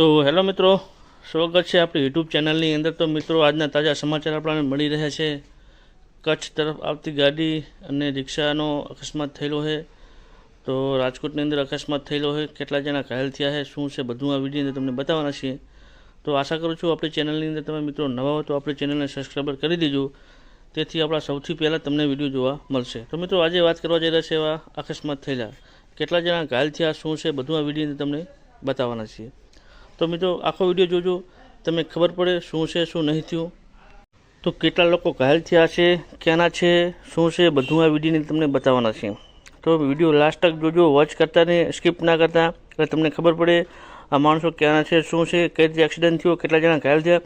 તો હેલો મિત્રો, સ્વાગત છે આપણી યુટ્યુબ ચેનલની અંદર. તો મિત્રો, આજના તાજા સમાચાર આપણને મળી રહ્યા છે. કચ્છ તરફ આવતી ગાડી અને રિક્ષાનો અકસ્માત થયેલો છે. તો રાજકોટની અંદર અકસ્માત થયેલો છે. કેટલા જણા ઘાયલ થયા છે? શું છે? બધું આ વીડિયો તમને બતાવવાના છીએ. તો આશા કરું છું આપણી ચેનલની અંદર તમે મિત્રો નવા હો તો આપણી ચેનલને સબસ્ક્રાઈબર કરી દેજો. તેથી આપણા સૌથી પહેલાં તમને વીડિયો જોવા મળશે. તો મિત્રો, આજે વાત કરવા જઈ રહ્યા છે એવા અકસ્માત થયેલા. કેટલા જણા ઘાયલ થયા? શું છે? બધું આ વીડિયો તમને બતાવવાના છીએ. તો મિત્રો, આખો વીડિયો જોજો. તમને ખબર પડે શું છે, શું નહીં થયું. તો કેટલા લોકો ઘાયલ થયા છે, ક્યાંના છે, શું છે, બધું આ વિડીયોને તમને બતાવવાના છે તો વીડિયો લાસ્ટ તક જોજો વોચ કરતા ને સ્કીપ ના કરતા. એટલે તમને ખબર પડે આ માણસો ક્યાંના છે, શું છે, કઈ રીતે એક્સિડન્ટ થયો, કેટલા જણા ઘાયલ થયા.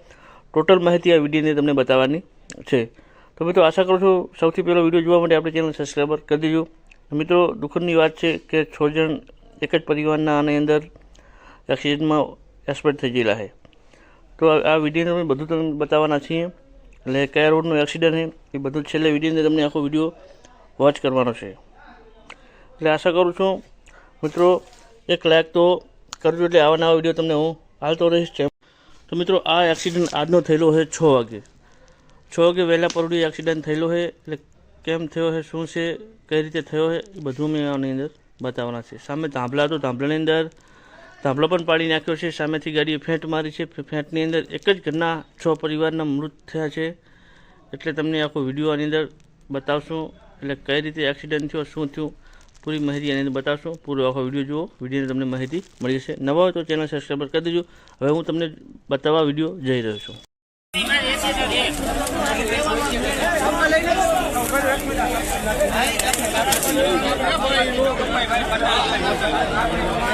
ટોટલ માહિતી આ વિડીયોને તમને બતાવવાની છે. તો મિત્રો, આશા કરું છું સૌથી પહેલો વીડિયો જોવા માટે આપણે ચેનલ સબસ્ક્રાઈબર કરી દેજો. મિત્રો, દુઃખદની વાત છે કે છ જણ એક જ પરિવારના આની અંદર એક્સિડન્ટમાં એક્સપર્ટ થઈ ગયેલા છે. તો આ વીડિયો વિડીયોને અમે બધું તમને બતાવવાના છીએ. એટલે કયા રોડનું એક્સિડન્ટ છે, એ બધું છેલ્લે વીડિયો અંદર તમને આખો વીડિયો વોચ કરવાનો છે. એટલે આશા કરું છું, મિત્રો, એક લાયક તો કરજો એટલે આવા નવા વીડિયો તમને હું હાલતો રહીશ છે તો મિત્રો, આ એક્સિડન્ટ આજનો થયેલો છે છ વાગે. છ વાગે વહેલા પરોડી એક્સિડન્ટ થયેલો છે, એટલે કેમ થયો છે, શું છે, કઈ રીતે થયો છે, એ બધું મેં આની અંદર બતાવવાના છે સામે ધાંભલા તો ધાંભલાની અંદર ધાંભલો પણ પાડી નાખ્યો છે, સામેથી ગાડીએ ફેંટ મારી છે. ફેંટની અંદર એક જ ઘરના છ પરિવારના મૃત થયા છે. એટલે તમને આખો વીડિયો આની અંદર બતાવશું એટલે કઈ રીતે એક્સિડન્ટ થયો, શું થયું, પૂરી માહિતી આની અંદર બતાવશું. પૂરો આખો વીડિયો જુઓ વિડીયોની તમને માહિતી મળી જશે. નવા હોય તો ચેનલ સબસ્ક્રાઈબર કરી દેજો. હવે હું તમને બતાવવા વીડિયો જઈ રહ્યો છું. Thank